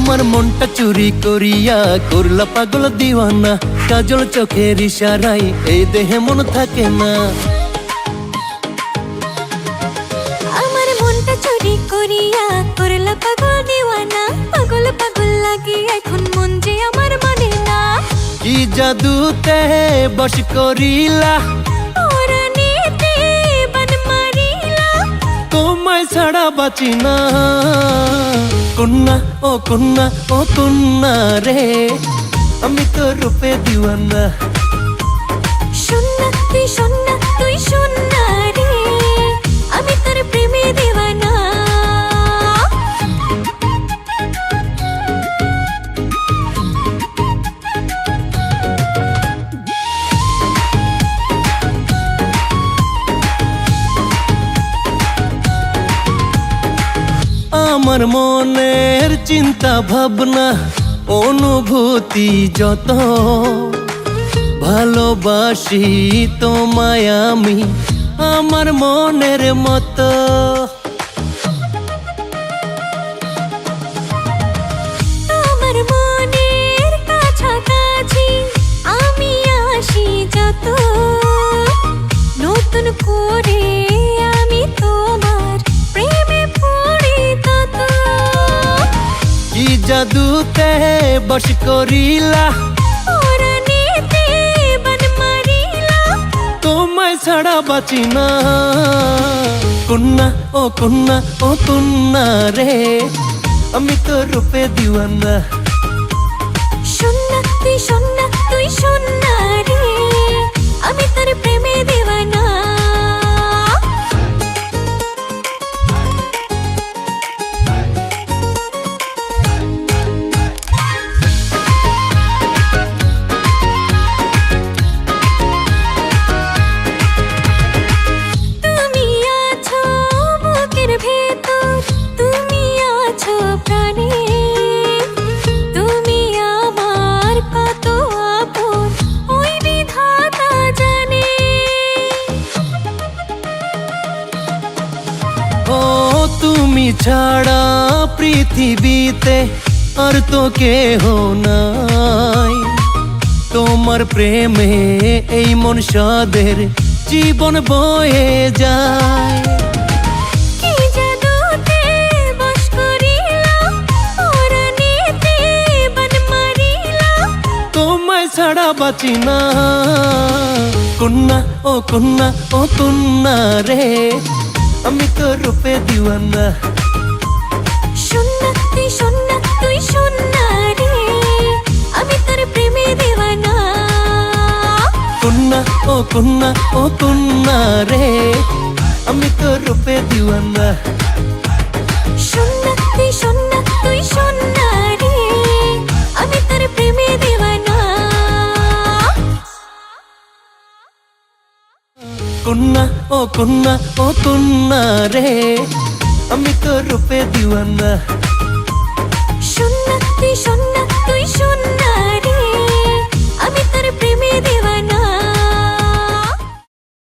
আমার মনটা চুরি করিয়া করলা পাগল দিওয়ানা কাজল চোখের ইশারাই এই দেহে মন থাকে না। আমার মনটা চুরি করিয়া করলা পাগল দিওয়ানা পাগল পাগল লাগে এখন মন যে আমার মানে না। কি জাদুতে বস করিলা ছাড়া বাঁচি না। কন্যা, ও কন্যা ও কন্যা রে, আমি তো রূপে দিওয়ানা। শোনা তুই আমার মনের চিন্তা ভাবনা অনুভূতি যত। ভালোবাসি তোমায় আমি আমার মনের মতো। জাদুতে বস করিলা। তোমায় ছাড়া বাঁচি না। কন্যা ও কন্যা ও কন্যা রে আমি তো রূপে দিওয়ানা। শোনা তুই শোনা তুই শোনা ও তুমি ছাড়া পৃথিবীতে আর তো কেহ নাই। তোমার প্রেমে এই মন সাদের জীবন বয়ে যায়। ছাড়া বাঁচি না। কন্যা ও কন্যা ও কন্যা রে আমি তো রূপে দিওয়ানা। শোনা তুই শোনা তুই শোনা রে আমি তোর প্রেমে দেওয়ানা। কন্যা ও কন্যা ও কন্যা রে আমি তো রূপে দিওয়ানা। কন্যা ও কন্যা ও কন্যা রে। আমি তো রূপে দিওয়ানা। শোনা তুই